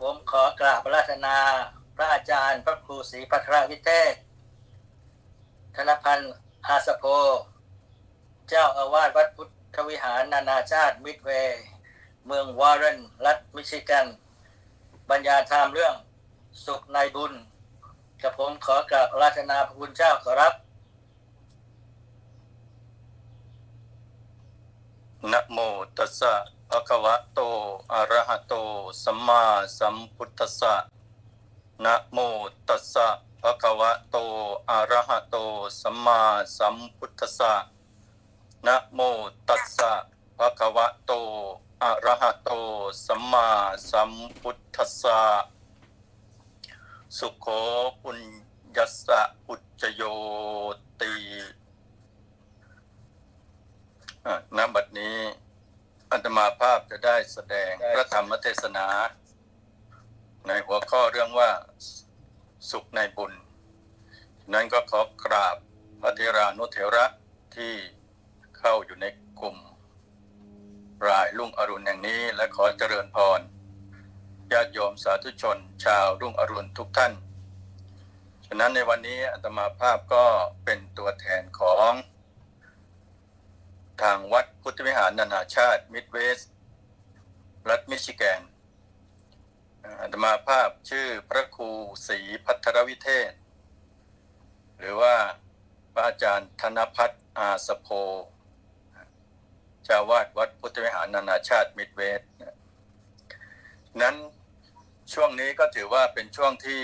ผมขอกราบอาราธนา พระอาจารย์ พระครูศรีพัทรวิเทศ ธนพันธ์อาสโพเจ้าอาวาสวัดพุทธวิหารนานาชาติมิดเวย์เมืองวอร์เรนรัฐมิชิแกนบรรยายธรรมเรื่องสุขในบุญกับผมขอกราบอาราธนาพระคุณเจ้าขอรับนะโมตัสสะ ภะคะวะโต อะระหะโต สัมมาสัมพุทธัสสะ นะโมตัสสะภะคะวะโต อะระหะโต สัมมาสัมพุทธัสสะ นะโมตัสสะภะคะวะโต อะระหะโต สัมมาสัมพุทธัสสะ สุโขปุญญัสสะอุจจโยติอะณบัดนี้ อัตมาภาพจะได้แสดงพระธรรมเทศนา ในหัวข้อเรื่องว่าสุขในบุญ นั้นก็ขอกราบพระเทรานุเถระที่เข้าอยู่ในกลุ่มรายรุ่งอรุณแห่งนี้และขอเจริญพรญาติโยมสาธุชน ชาวรุ่งอรุณทุกท่าน ฉะนั้นในวันนี้อาตมาภาพก็เป็นตัวแทนของทางวัด พุทธวิหารนานาชาติมิดเวสรัฐมิชิแกนอาตมาภาพชื่อพระครูศรีพัทรวิเทศ หรือว่าพระอาจารย์ธนพัฒน์อาสโพเจ้าวาดวัดพุทธวิหารนานาชาติมิดเวสนั้นช่วงนี้ก็ถือว่าเป็นช่วงที่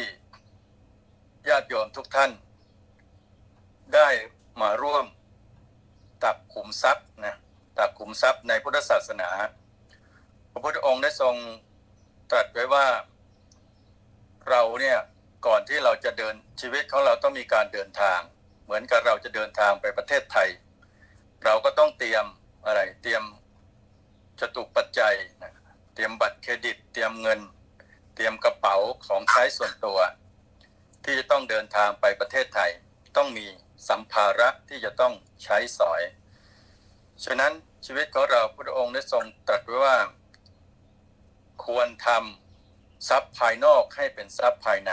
ญาติโยมทุกท่าน ได้มาร่วมตักขุมทรัพย์นะ ตักขุมทรัพย์ในพุทธศาสนา พระพุทธองค์ได้ทรงตรัสไว้ว่าเราเนี่ยก่อนที่เราจะเดินชีวิตของเราต้องมีการเดินทาง เหมือนกับเราจะเดินทางไปประเทศไทย เราก็ต้องเตรียมอะไรเตรียมจตุปัจจัยเตรียมบัตรเครดิต เตรียมเงิน เตรียมกระเป๋าของใช้ส่วนตัว ที่จะต้องเดินทางไปประเทศไทย ต้องมีสัมภาระที่จะต้องใช้สอย ฉะนั้นชีวิตของเราพระองค์ได้ทรงตรัสไว้ว่า ควรทำทรัพย์ภายนอกให้เป็นทรัพย์ภายใน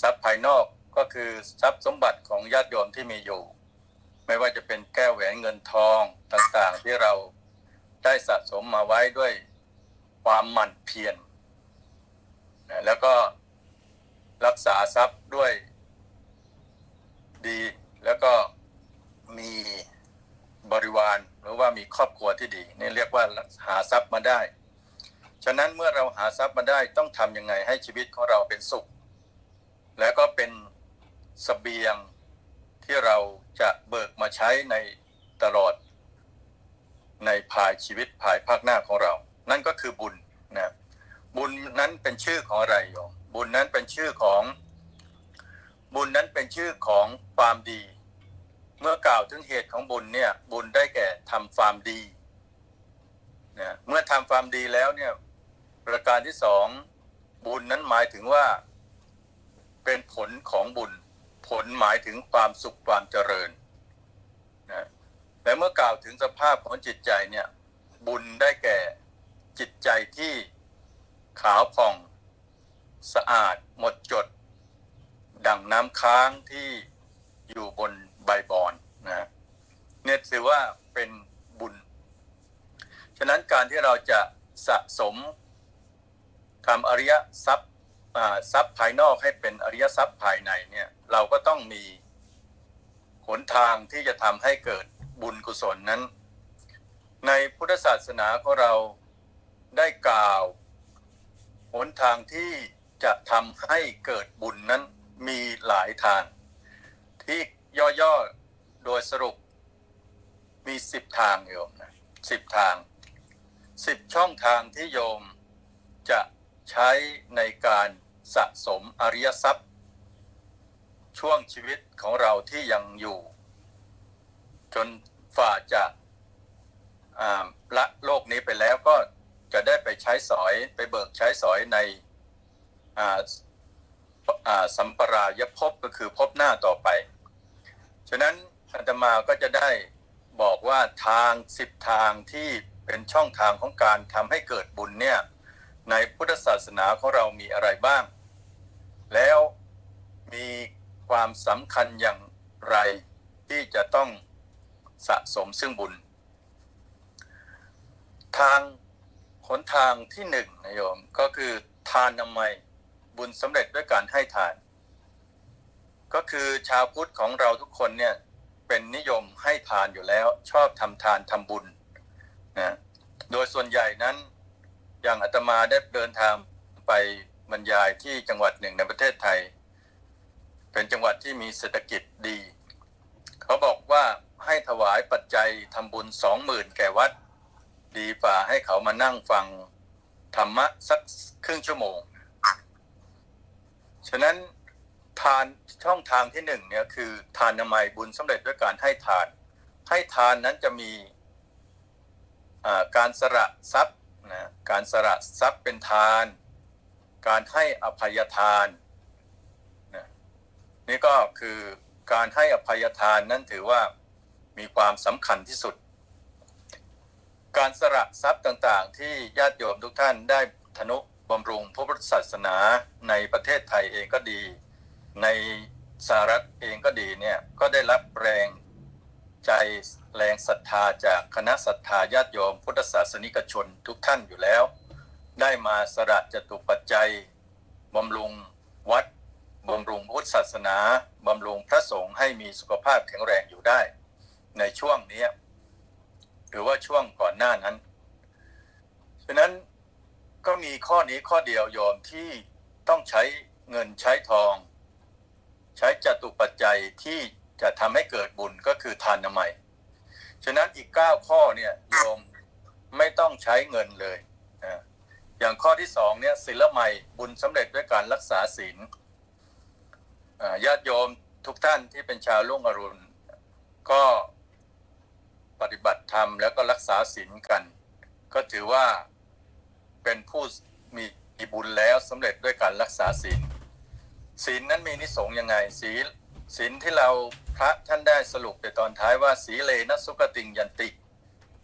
ทรัพย์ภายนอกก็คือทรัพย์สมบัติของญาติโยมที่มีอยู่ ไม่ว่าจะเป็นแก้วแหวนเงินทองต่างๆ ที่เราได้สะสมมาไว้ด้วยความหมั่นเพียรแล้วก็ษาทรัพย์ด้วย ดีแล้วก็มีบริวารหรือว่ามี ครอบครัวที่ดีนี่เรียกว่าหาทรัพย์มาได้ ฉะนั้นเมื่อเราหาทรัพย์มาได้ต้องทำยังไงให้ชีวิตของเราเป็นสุข แล้วก็เป็นสเสบียงที่เราจะเบิกมาใช้ในตลอด ในภายชีวิตภายภาคหน้าของเรา นั่นก็คือบุญนะบุญนั้นเป็นชื่อของอะไรโยมบุญนั้นเป็นชื่อของ บุญนั้นเป็นชื่อของความดี เมื่อกล่าวถึงเหตุของบุญเนี่ย บุญได้แก่ทำความดีเนะเมื่อทำความดีแล้วเนี่ย ประการที่สองบุญนั้นหมายถึงว่า เป็นผลของบุญ ผลหมายถึงความสุขความเจริญนะแต่เมื่อกล่าวถึงสภาพของจิตใจเนี่ย บุญได้แก่จิตใจที่ขาวผ่อง สะอาด หมดจด ดังน้ำค้างที่อยู่บน ใบบอนนะเนี่ยถือว่าเป็นบุญ ฉะนั้นการที่เราจะสะสมทำอริยทรัพย์ทรัพย์ภายนอกให้เป็นอริยทรัพย์ภายในเนี่ยเราก็ต้องมีหนทางที่จะทำให้เกิดบุญกุศลนั้น ในพุทธศาสนาของเราได้กล่าวหนทางที่จะทำให้เกิดบุญนั้นมีหลายทางที่ ย่อๆ โดยสรุป มีสิบทางโยมนะสิบทางสิบช่องทางที่โยมจะใช้ในการสะสมอริยทรัพย์ ช่วงชีวิตของเราที่ยังอยู่ จนฝ่าจะละโลกนี้ไปแล้วก็จะได้ไปใช้สอยไปเบิกใช้สอยในสัมปรายภพก็คือภพหน้าต่อไป มาก็จะได้บอกว่าทางสิบทางที่เป็นช่องทางของการทำให้เกิดบุญเนี่ยในพุทธศาสนาของเรามีอะไรบ้าง แล้วมีความสำคัญอย่างไรที่จะต้องสะสมซึ่งบุญ ทางหนทางที่หนึ่งนะโยมก็คือทานนามัยบุญสำเร็จด้วยการให้ทาน ก็คือชาวพุทธของเราทุกคนเนี่ย เป็นนิยมให้ทานอยู่แล้ว ชอบทำทานทำบุญนะโดยส่วนใหญ่นั้นอย่างอาตมาได้เดินทางไปบรรยายที่จังหวัดหนึ่งในประเทศไทย เป็นจังหวัดที่มีเศรษฐกิจดี เขาบอกว่าให้ถวายปัจจัยทำบุญสองหมื่นแก่วัด ดีกว่าให้เขามานั่งฟังธรรมะสักครึ่งชั่วโมง ฉะนั้น ทานช่องทางที่หนึ่งเนี่ยคือทานนามัยบุญสำเร็จด้วยการให้ทาน ให้ทานนั้นจะมีการสละทรัพย์นะการสละทรัพย์เป็นทาน การให้อภัยทานนะนี่ก็คือการให้อภัยทานนั้นถือว่ามีความสำคัญที่สุด การสละทรัพย์ต่างๆ ที่ญาติโยมทุกท่านได้ทนุบำรุงพระพุทธศาสนาในประเทศไทยเองก็ดี ในสหรัฐเองก็ดีเนี่ยก็ได้รับแรงใจแรงศรัทธาจากคณะศรัทธาญาติโยมพุทธศาสนิกชนทุกท่านอยู่แล้ว ได้มาสละจตุปัจจัยบำรุงวัดบำรุงพุทธศาสนาบำรุงพระสงฆ์ให้มีสุขภาพแข็งแรงอยู่ได้ ในช่วงนี้หรือว่าช่วงก่อนหน้านั้นฉะนั้นก็มีข้อนี้ข้อเดียวโยมที่ต้องใช้เงินใช้ทอง ใช้จตุปัจจัยที่จะทำให้เกิดบุญก็คือทานนามัยฉะนั้นอีก 9 ข้อเนี่ยโยมไม่ต้องใช้เงินเลยนะอย่างข้อที่สองเนี่ยศีลใหม่บุญสำเร็จด้วยการรักษาศีลญาติโยมทุกท่านที่เป็นชาวลุ่งอรุณ ก็ปฏิบัติธรรมแล้วก็รักษาศีลกัน ก็ถือว่าเป็นผู้มีมีบุญแล้วสำเร็จด้วยการรักษาศีล ศีลนั้นมีนิสงส์ยังไงศีลศีลที่เราพระท่านได้สรุปในตอนท้ายว่าสีเลนะสุขติงยันติ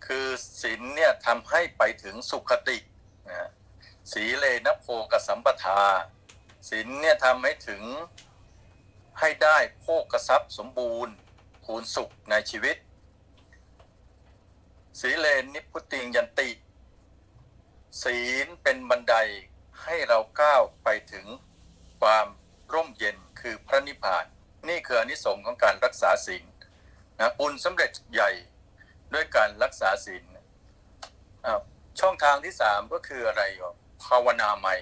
คือศีลเนี่ยทำให้ไปถึงสุขตินะสีเลนะโภกสัมปทาศีลเนี่ยทำให้ถึงให้ได้โภกทรัพย์สมบูรณ์คูณสุขในชีวิตสีเลนิพพุติงยันติ ศีลเป็นบันไดให้เราก้าวไปถึงความ ร่มเย็นคือพระนิพพาน นี่คืออนิสงส์ของการรักษาศีลนะบุญสำเร็จใหญ่ด้วยการรักษาศีลช่องทางที่สามก็คืออะไรภาวนาใหม่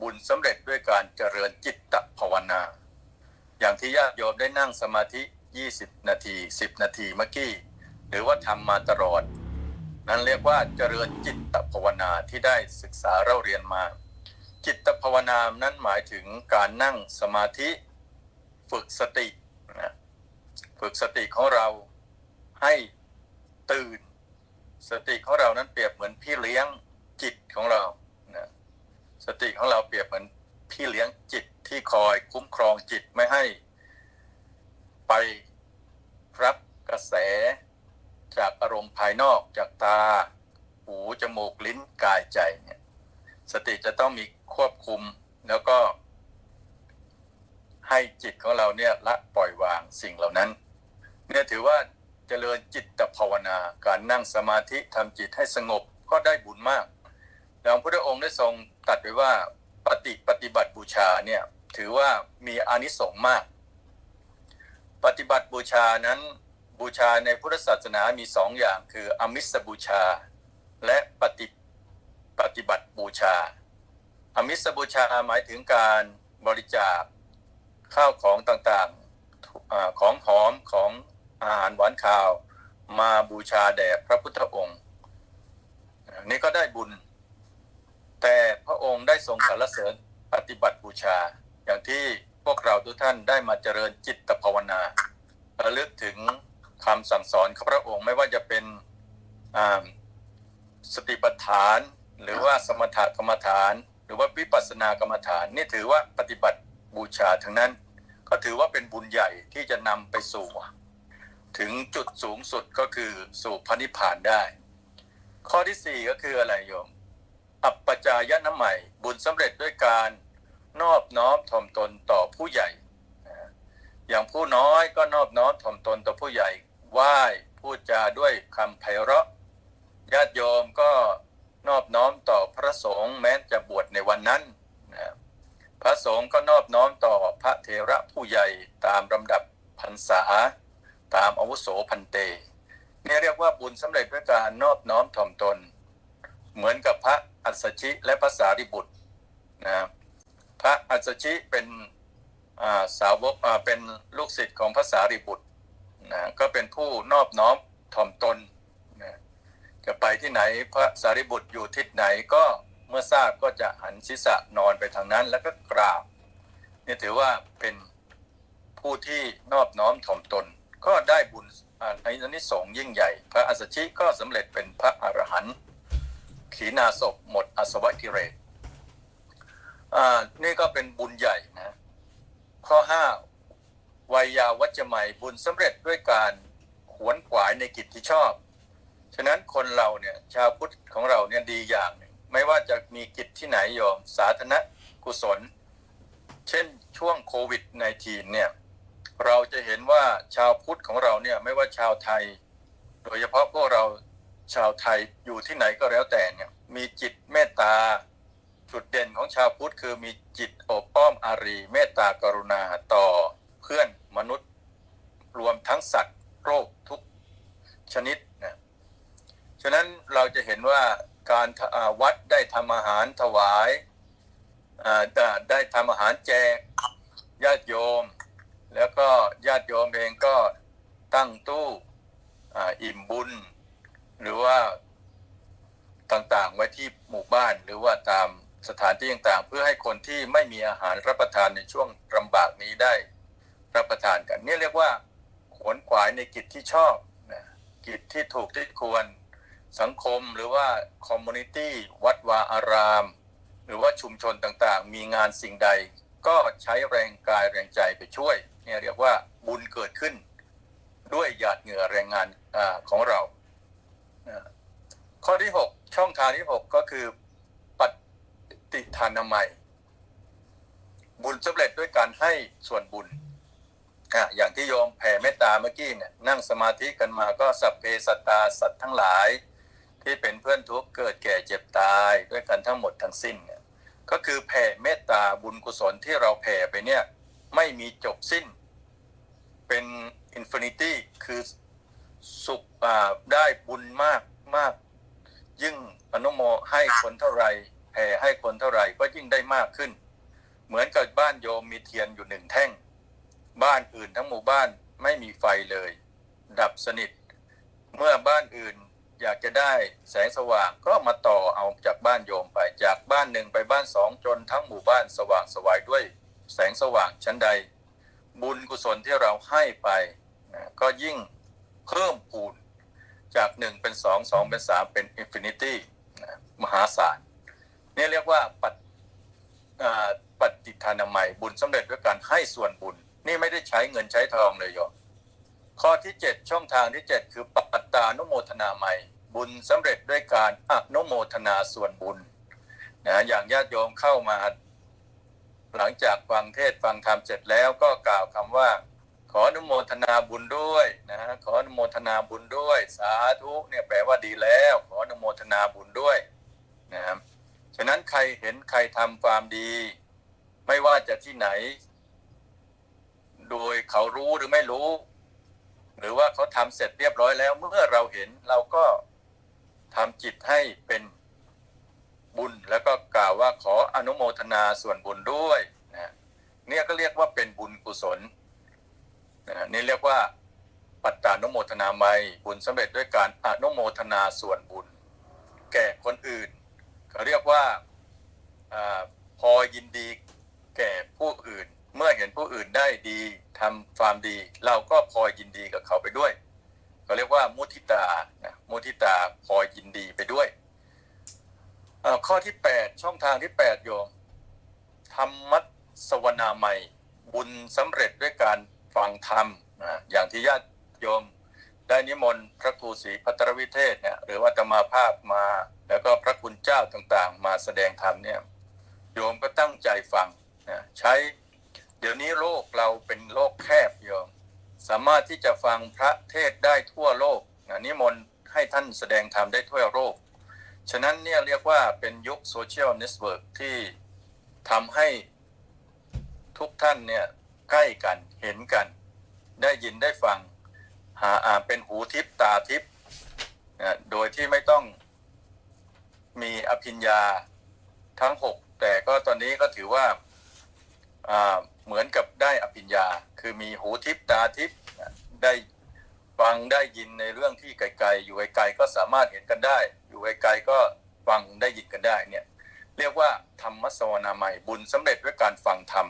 บุญสำเร็จด้วยการเจริญจิตตภาวนา อย่างที่ญาติโยมได้นั่งสมาธิ 20 นาที 10 นาทีเมื่อกี้ หรือว่าทำมาตลอด นั้นเรียกว่าเจริญจิตตภาวนาที่ได้ศึกษาเราเรียนมา จิตภาวนานั้นหมายถึงการนั่งสมาธิ ฝึกสตินะฝึกสติของเราให้ตื่น สติของเรานั้นเปรียบเหมือนพี่เลี้ยงจิตของเรานะสติของเราเปรียบเหมือนพี่เลี้ยงจิตที่คอยคุ้มครองจิตไม่ให้ ไปรับกระแส จากอารมณ์ภายนอกจากตา หู จมูก ลิ้น กายใจเนี่ย สติจะต้องมีควบคุมแล้วก็ ให้จิตของเราเนี่ยละปล่อยวางสิ่งเหล่านั้น เนี่ยถือว่าเจริญจิตภาวนาการนั่งสมาธิทำจิตให้สงบก็ได้บุญมากแล้วพระพุทธองค์ได้ทรงตัดไว้ว่าปฏิปฏิบัติบูชาเนี่ยถือว่ามีอานิสงส์มาก ปฏิบัติบูชานั้นบูชาในพุทธศาสนามีสองอย่างคืออมิสบูชา และปฏิ ปฏิบัติบูชา อมิสบูชาหมายถึงการบริจาคข้าวของต่างๆของหอมของอาหารหวานข้าว มาบูชาแด่พระพุทธองค์นี่ก็ได้บุญ แต่พระองค์ได้ทรงสรรเสริญปฏิบัติบูชา อย่างที่พวกเราทุกท่านได้มาเจริญจิตภาวนาระลึกถึงคำสั่งสอนของพระองค์ไม่ว่าจะเป็นอ่าสติปัฏฐาน หรือว่าสมถกรรมฐาน หรือว่าวิปัสสนากรรมฐานนี่ถือว่าปฏิบัติบูชาทั้งนั้น ก็ถือว่าเป็นบุญใหญ่ที่จะนำไปสู่ ถึงจุดสูงสุดก็คือสู่พระนิพพานได้ ข้อที่สี่ก็คืออะไรโยม อัปปจายนะใหม่ บุญสำเร็จด้วยการนอบน้อมถ่อมตนต่อผู้ใหญ่ อย่างผู้น้อยก็นอบน้อมถ่อมตนต่อผู้ใหญ่ไหว้พูดจาด้วยคำไพเราะญาติโยมก็ นอบน้อมต่อพระสงฆ์แม้จะบวชในวันนั้นนะพระสงฆ์ก็นอบน้อมต่อพระเทระผู้ใหญ่ตามลำดับพรรษา ตามอาวุโสพันเตเนี่เรียกว่าบุญสำเร็จด้วยการนอบน้อมถ่อมตน เหมือนกับพระอัสสชิและพระสารีบุตรนะพระอัสสชิเป็นาสาวกเป็นลูกศิษย์ของพระสารีบุตรนะก็เป็นผู้นอบน้อมถ่อมตน จะไปที่ไหนพระสารีบุตรอยู่ทิศไหนก็เมื่อทราบก็จะหันศีรษะนอนไปทางนั้น แล้วก็กราบนี่ถือว่าเป็นผู้ที่นอบน้อมถ่อมตน ก็ได้บุญในนิสงยิ่งใหญ่ พระอัสสชิก็สำเร็จเป็นพระอรหันต์ขีณาศพหมดอสวกิเลสนี่ก็เป็นบุญใหญ่นะ ข้อห้าวัยยาวัจจะใหม่บุญสำเร็จด้วยการขวนขวายในกิจที่ชอบ ฉะนั้นคนเราเนี่ยชาวพุทธของเราเนี่ยดีอย่างหนึ่งไม่ว่าจะมีกิจที่ไหนโยมสาธารณกุศล เช่นช่วงโควิด -19 เนี่ยเราจะเห็นว่าชาวพุทธของเราเนี่ยไม่ว่าชาวไทย โดยเฉพาะพวกเราชาวไทยอยู่ที่ไหนก็แล้วแต่เนี่ยมีจิตเมตตาจุดเด่นของชาวพุทธคือมีจิตอบอ้อมอารี เมตตากรุณาต่อเพื่อนมนุษย์ รวมทั้งสัตว์โรคทุกชนิดนะ ฉะนั้นเราจะเห็นว่าการวัดได้ทำอาหารถวายได้ทำอาหารแจกญาติโยม แล้วก็ญาติโยมเองก็ตั้งตู้อ,อิ่มบุญ หรือว่าต่างๆไว้ที่หมู่บ้านหรือว่าตามสถานที่ต่างๆ เพื่อให้คนที่ไม่มีอาหารรับประทานในช่วงลำบากนี้ได้รับประทานกัน นี่เรียกว่าขวนขวายในกิจที่ชอบนะกิจที่ถูกที่ควร สังคมหรือว่าคอมมูนิตี้วัดวาอาราม หรือว่าชุมชนต่างๆ มีงานสิ่งใด ก็ใช้แรงกายแรงใจไปช่วยเนี่ยเรียกว่าบุญเกิดขึ้น ด้วยหยาดเหงื่อแรงงานอของเรา ข้อที่ 6 ช่องทางที่ 6 ก็คือปฏิทานามัย บุญสำเร็จด้วยการให้ส่วนบุญอะอย่างที่โยมแผ่เมตตาเมื่อกี้เนี่ยนั่งสมาธิกันมาก็สัพเพสัตตาสัตว์ทั้งหลาย ที่เป็นเพื่อนทุกข์เกิดแก่เจ็บตายด้วยกันทั้งหมดทั้งสิ้นเนี่ยก็คือแผ่เมตตาบุญกุศลที่เราแผ่ไปเนี่ยไม่มีจบสิ้น เป็นอินฟินิตี้คือสุขอ่าได้บุญมากมาก ยิ่งอนุโมให้คนเท่าไหรแผ่ให้คนเท่าไหร่ก็ยิ่งได้มากขึ้น เหมือนกับบ้านโยมมีเทียนอยู่หนึ่งแท่ง บ้านอื่นทั้งหมู่บ้านไม่มีไฟเลย ดับสนิท เมื่อบ้านอื่นากจะได้แสงสว่างก็มาต่อเอาจากบ้านโยมไปจากบ้านหนึ่งไปบ้านสองจนทั้งหมู่บ้านสว่างสวายด้วยแสงสว่างชั้นใด บุญกุศลที่เราให้ไปนะก็ยิ่งเพิ่มพูนจากหนึ่งเป็นสองสองเป็นสามเป็นอินฟินิตี้มหาศาลนี่เรียกว่าปัดปฏิทานามัยบุญสำเร็จด้วยการให้ส่วนบุญ นี่ไม่ได้ใช้เงินใช้ทองเลยโยมข้อที่ 7 ช่องทางที่ 7 คือปัตตานุโมทนาใหม่ บุญสำเร็จด้วยการอนุโมทนาส่วนบุญนะอย่างญาติโยมเข้ามา หลังจากฟังเทศฟังธรรมเสร็จแล้วก็กล่าวคำว่า ขออนุโมทนาบุญด้วยนะขออนุโมทนาบุญด้วย สาธุเนี่ยแปลว่าดีแล้ว ขออนุโมทนาบุญด้วยนะครับฉะนั้นใครเห็นใครทำความดี ไม่ว่าจะที่ไหน โดยเขารู้หรือไม่รู้ หรือว่าเขาทำเสร็จเรียบร้อยแล้ว เมื่อเราเห็นเราก็ ทำจิตให้เป็นบุญแล้วก็กล่าวว่าขออนุโมทนาส่วนบุญด้วยนะเนี่ยก็เรียกว่าเป็นบุญกุศลนะนี่เรียกว่าปัตตานุโมทนาไมบุญสำเร็จด้วยการอนุโมทนาส่วนบุญ แก่คนอื่นเขาเรียกว่าอาพอยินดีแก่ผู้อื่น เมื่อเห็นผู้อื่นได้ดีทำความดี เราก็พอยินดีกับเขาไปด้วย เขาเรียกว่ามุทิตานะมุทิตาพอยินดีไปด้วยอ่าข้อที่ 8 ช่องทางที่ 8 โยมธรรมัสวนาใหม่บุญสำเร็จด้วยการฟังธรรมนะอย่างที่ญาติโยมได้นิมนต์พระครูศรีพัตรวิเทศเนี่ยหรือว่าอาตมาภาพมา แล้วก็พระคุณเจ้าต่างๆ มาแสดงธรรมเนี่ยโยมก็ตั้งใจฟังนะใช้เดี๋ยวนี้โลกเราเป็นโลกแคบโยม สามารถที่จะฟังพระเทศได้ทั่วโลกนะนิมนต์ให้ท่านแสดงธรรมได้ทั่วโลก ฉะนั้นเนี่ยเรียกว่าเป็นยุคโซเชียลเน็ตเวิร์กที่ทำให้ทุกท่านเนี่ยใกล้กันเห็นกัน ได้ยินได้ฟังหาอ่าเป็นหูทิพตาทิพนะโดยที่ไม่ต้องมีอภิญญาทั้งหกแต่ก็ตอนนี้ก็ถือว่าอ่า เหมือนกับได้อภิญญา คือมีหูทิพตาทิพได้ฟังได้ยินในเรื่องที่ไกลๆ อยู่ไกลๆก็สามารถเห็นกันได้ อยู่ไกลๆก็ฟังได้ยินกันได้เนี่ยเรียกว่าธรรมสวนาใหม่บุญสำเร็จด้วยการฟังธรรม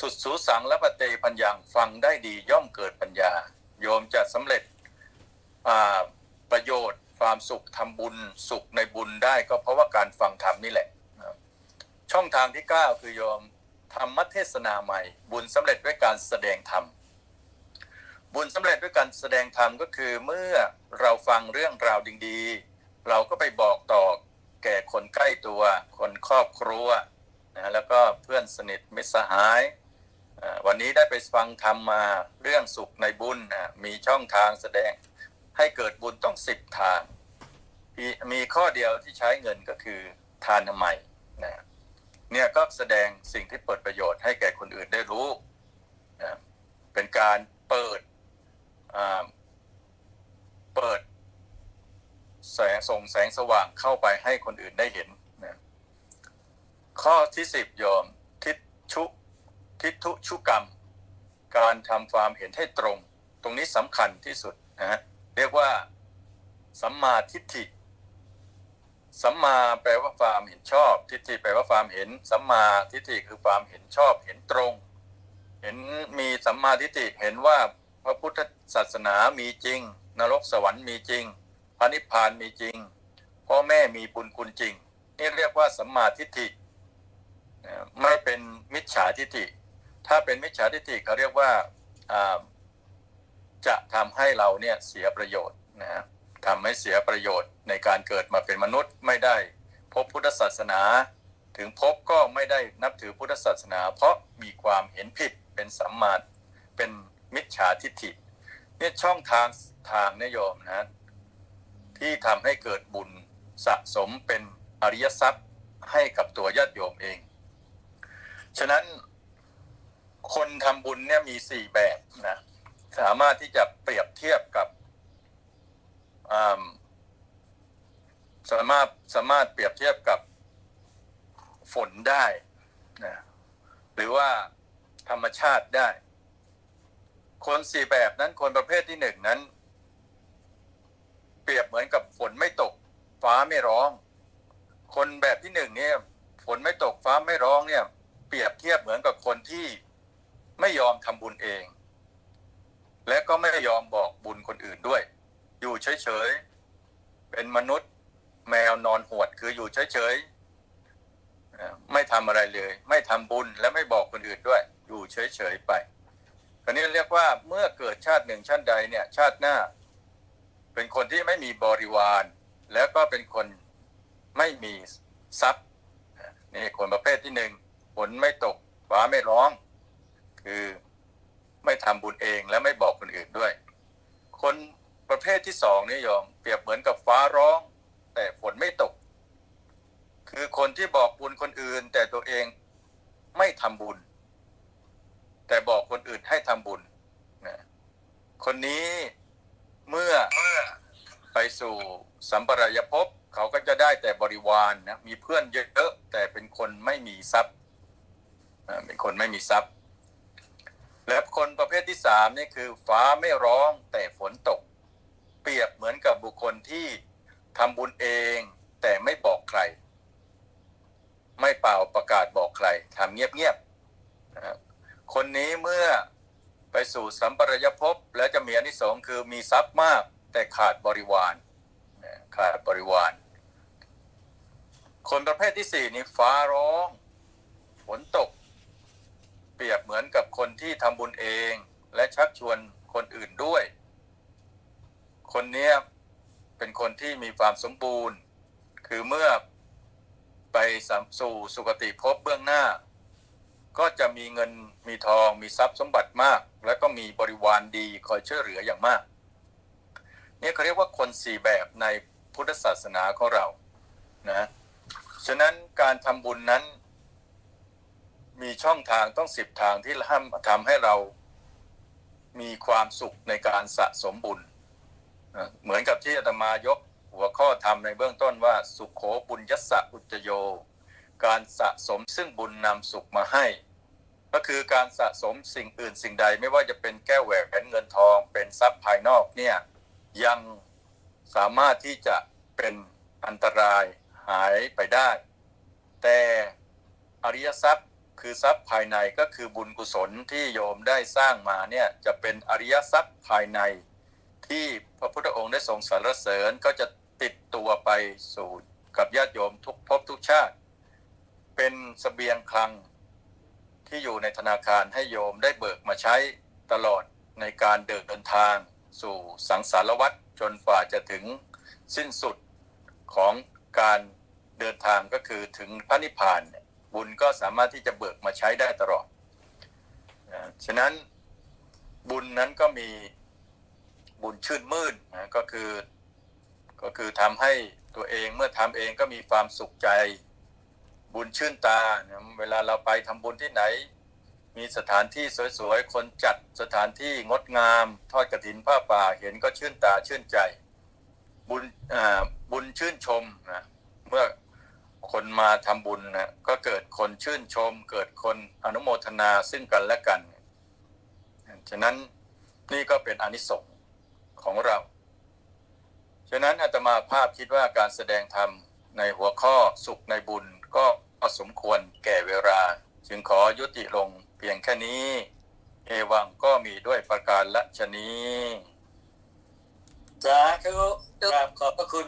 สุดสูสังและปะเตปัญญังฟังได้ดีย่อมเกิดปัญญา โยมจะสำเร็จประโยชน์ความสุขทำบุญสุขในบุญได้ก็เพราะว่าการฟังธรรมนี่แหละ ช่องทางที่ 9 คือโยม ธรรมเทศนาใหม่ บุญสำเร็จด้วยการแสดงธรรม บุญสำเร็จด้วยการแสดงธรรมก็คือเมื่อเราฟังเรื่องราวดีๆ เราก็ไปบอกต่อแก่คนใกล้ตัว คนครอบครัวนะแล้วก็เพื่อนสนิทมิตรสหาย วันนี้ได้ไปฟังธรรมมาเรื่องสุขในบุญนะมีช่องทางแสดงให้เกิดบุญต้องสิบทาง มีมีข้อเดียวที่ใช้เงินก็คือทานใหม่นะ เนี่ยก็แสดงสิ่งที่เปิดประโยชน์ให้แก่คนอื่นได้รู้ เป็นการเปิดเปิดแสงส่งแสงสว่างเข้าไปให้คนอื่นได้เห็นนะข้อที่สิบโยมทิฏชุทิฏฐุชุกรรม การทำความเห็นให้ตรง ตรงนี้สำคัญที่สุดนะฮะเรียกว่าสัมมาทิฏฐิ สัมมาแปลว่าความเห็นชอบ ทิฏฐิแปลว่าความเห็น สัมมาทิฏฐิคือความเห็นชอบเห็นตรง เห็นมีสัมมาทิฏฐิเห็นว่าพระพุทธศาสนามีจริง นรกสวรรค์มีจริง พระนิพพานมีจริง พ่อแม่มีบุญคุณจริง นี่เรียกว่าสัมมาทิฏฐิไม่เป็นมิจฉาทิฏฐิ ถ้าเป็นมิจฉาทิฏฐิเขาเรียกว่าจะทำให้เราเนี่ยเสียประโยชน์นะฮะ ทำให้เสียประโยชน์ในการเกิดมาเป็นมนุษย์ไม่ได้ พบพุทธศาสนา ถึงพบก็ไม่ได้นับถือพุทธศาสนา เพราะมีความเห็นผิดเป็นสัมมาเป็นมิจฉาทิฏฐิเนี่ยช่องทางทางนิยมนะที่ทำให้เกิดบุญสะสมเป็นอริยทรัพย์ให้กับตัวญาติโยมเอง ฉะนั้นคนทำบุญเนี่ยมีสี่แบบนะสามารถที่จะเปรียบเทียบกับ สามารถสามารถเปรียบเทียบกับฝนได้นะหรือว่าธรรมชาติได้ คนสี่แบบนั้นคนประเภทที่หนึ่งนั้น เปรียบเหมือนกับฝนไม่ตก ฟ้าไม่ร้อง คนแบบที่หนึ่งเนี่ย ฝนไม่ตกฟ้าไม่ร้องเนี่ย เปรียบเทียบเหมือนกับคนที่ไม่ยอมทำบุญเอง และก็ไม่ยอมบอกบุญคนอื่นด้วย อยู่เฉยๆ เป็นมนุษย์แมวนอนหวดคืออยู่เฉยๆ ไม่ทำอะไรเลย ไม่ทำบุญและไม่บอกคนอื่นด้วย อยู่เฉยๆไปคราวนี้เรียกว่าเมื่อเกิดชาติหนึ่งชาติใดเนี่ย ชาติหน้า เป็นคนที่ไม่มีบริวาร แล้วก็เป็นคนไม่มีทรัพย์นี่คนประเภทที่หนึ่งฝนไม่ตกฟ้าไม่ร้อง คือไม่ทำบุญเองและไม่บอกคนอื่นด้วย คน ประเภทที่สองนี่โยมเปรียบเหมือนกับฟ้าร้อง แต่ฝนไม่ตก คือคนที่บอกบุญคนอื่น แต่ตัวเองไม่ทำบุญ แต่บอกคนอื่นให้ทำบุญนะคนนี้เมื่อไปสู่สัมปรายภพเขาก็จะได้แต่บริวารนะมีเพื่อนเยอะๆแต่เป็นคนไม่มีทรัพย์เป็นคนไม่มีทรัพย์ และคนประเภทที่สามนี่คือ ฟ้าไม่ร้องแต่ฝนตก เปรียบเหมือนกับบุคคลที่ทำบุญเองแต่ไม่บอกใคร ไม่เป่าประกาศบอกใครทำเงียบๆคนนี้เมื่อไปสู่สัมปรายภพแล้วจะมีอนิสงส์คือมีทรัพย์มากแต่ขาดบริวารขาดบริวาร คนประเภทที่สี่นี่ฟ้าร้องฝนตก เปรียบเหมือนกับคนที่ทำบุญเองและชักชวนคนอื่นด้วย คนเนี้ยเป็นคนที่มีความสมบูรณ์ คือเมื่อไปสามสู่สุคติภพเบื้องหน้า ก็จะมีเงินมีทองมีทรัพย์สมบัติมาก แล้วก็มีบริวารดีคอยช่วยเหลืออย่างมากนี่เขาเรียกว่าคนสี่แบบในพุทธศาสนาของเรานะฉะนั้นการทำบุญนั้นมีช่องทางต้องสิบทางที่ทำให้เรามีความสุขในการสะสมบุญ เหมือนกับที่อาตมายกหัวข้อธรรมในเบื้องต้นว่า สุขโขบุญยัสสะอุจโย การสะสมซึ่งบุญนำสุขมาให้ ก็คือการสะสมสิ่งอื่นสิ่งใดไม่ว่าจะเป็นแก้วแหวนเงินทองเป็นทรัพย์ภายนอกเนี่ยยังสามารถที่จะเป็นอันตรายหายไปได้ แต่อริยทรัพย์คือทรัพย์ภายในก็คือบุญกุศลที่โยมได้สร้างมาเนี่ยจะเป็นอริยทรัพย์ภายใน ที่พระพุทธองค์ได้ทรงสรรเสริญก็จะติดตัวไปสู่กับญาติโยมทุกภพทุกชาติ เป็นสเสบียงคลังที่อยู่ในธนาคารให้โยมได้เบิกมาใช้ตลอดในการเดินทางสู่สังสารวัฏจนฝ่าจะถึงสิ้นสุดของการเดินทางก็คือถึงพระนิพพานบุญก็สามารถที่จะเบิกมาใช้ได้ตลอด ฉะนั้นบุญนั้นก็มี บุญชื่นมื่นนะก็คือ ก็คือทำให้ตัวเองเมื่อทำเองก็มีความสุขใจ บุญชื่นตานะเวลาเราไปทำบุญที่ไหน มีสถานที่สวยๆ คนจัดสถานที่งดงาม ทอดกระถินผ้าป่าเห็นก็ชื่นตาชื่นใจ บุญอ่าบุญชื่นชมนะเมื่อคนมาทำบุญนะก็เกิดคนชื่นชม เกิดคนอนุโมทนาซึ่งกันและกัน ฉะนั้นนี่ก็เป็นอนิสงส์ ของเรา ฉะนั้นอาตมาภาพคิดว่าการแสดงธรรมในหัวข้อสุขในบุญก็สมควรแก่เวลา จึงขอยุติลงเพียงแค่นี้ เอวังก็มีด้วยประการละชนี้สาธุกราบขอบพระคุณ